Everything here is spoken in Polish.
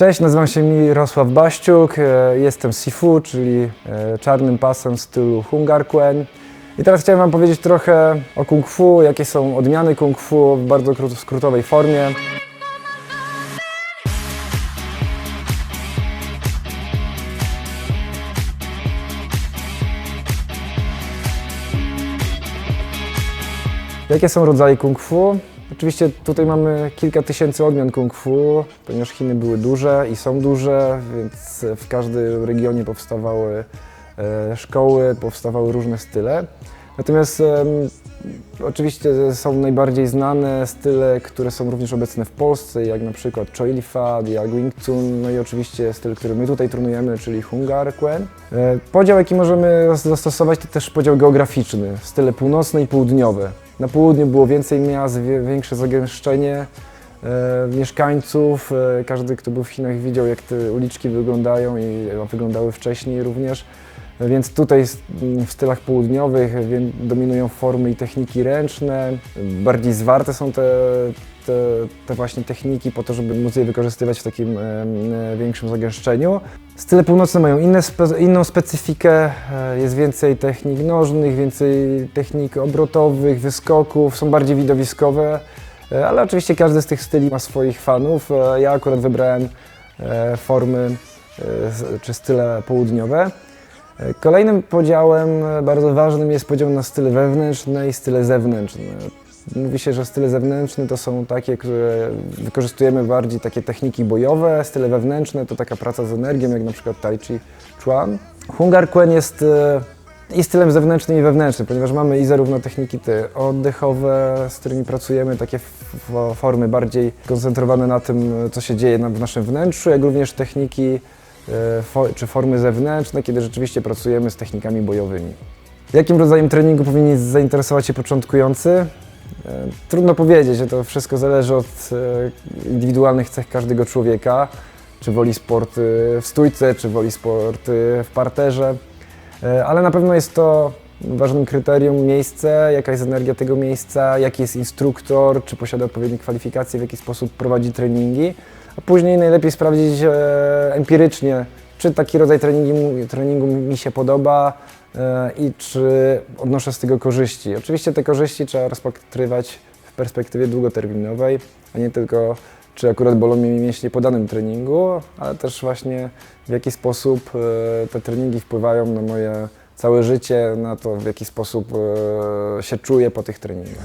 Cześć, nazywam się Mirosław Baściuk, e, jestem Sifu, czyli e, czarnym pasem w stylu Hungarkuen. I teraz chciałem Wam powiedzieć trochę o kung fu, jakie są odmiany kung fu w bardzo kró- skrótowej formie. Jakie są rodzaje kung fu? Oczywiście tutaj mamy kilka tysięcy odmian kung fu, ponieważ Chiny były duże i są duże, więc w każdym regionie powstawały e, szkoły, powstawały różne style. Natomiast oczywiście są najbardziej znane style, które są również obecne w Polsce, jak na przykład Choi Fat, jak Wing Chun, no i oczywiście styl, który my tutaj trenujemy, czyli Hungar Kuen. E, Podział, jaki możemy zastosować, to też podział geograficzny, style północne i południowe. Na południu było więcej miast, większe zagęszczenie e, mieszkańców. E, każdy, kto był w Chinach, widział, jak te uliczki wyglądają i jak wyglądały wcześniej również. Więc tutaj w stylach południowych dominują formy i techniki ręczne. Bardziej zwarte są te, te, te właśnie techniki po to, żeby móc je wykorzystywać w takim e, większym zagęszczeniu. Style północne mają inne inną specyfikę, e, jest więcej technik nożnych, więcej technik obrotowych, wyskoków, są bardziej widowiskowe, e, ale oczywiście każdy z tych styli ma swoich fanów. Ja akurat wybrałem formy czy style południowe. Kolejnym podziałem e, bardzo ważnym jest podział na style wewnętrzne i style zewnętrzne. Mówi się, że style zewnętrzne to są takie, które wykorzystujemy bardziej takie techniki bojowe, style wewnętrzne to taka praca z energią, jak na przykład Tai Chi Chuan. Hungar Kuen jest e, i stylem zewnętrznym i wewnętrznym, ponieważ mamy i zarówno techniki te oddechowe, z którymi pracujemy, takie formy bardziej koncentrowane na tym, co się dzieje w naszym wnętrzu, jak również techniki czy formy zewnętrzne, kiedy rzeczywiście pracujemy z technikami bojowymi. Jakim rodzajem treningu powinien zainteresować się początkujący? E, Trudno powiedzieć, to wszystko zależy od e, indywidualnych cech każdego człowieka, czy woli sporty w stójce, czy woli sporty w parterze, E, ale na pewno jest to ważnym kryterium miejsce, jaka jest energia tego miejsca, jaki jest instruktor, czy posiada odpowiednie kwalifikacje, w jaki sposób prowadzi treningi, później najlepiej sprawdzić e, empirycznie, czy taki rodzaj treningu, treningu mi się podoba e, i czy odnoszę z tego korzyści. Oczywiście te korzyści trzeba rozpatrywać w perspektywie długoterminowej, a nie tylko czy akurat bolą mnie mięśnie po danym treningu, ale też właśnie w jaki sposób e, te treningi wpływają na moje całe życie, na to w jaki sposób się czuję po tych treningach.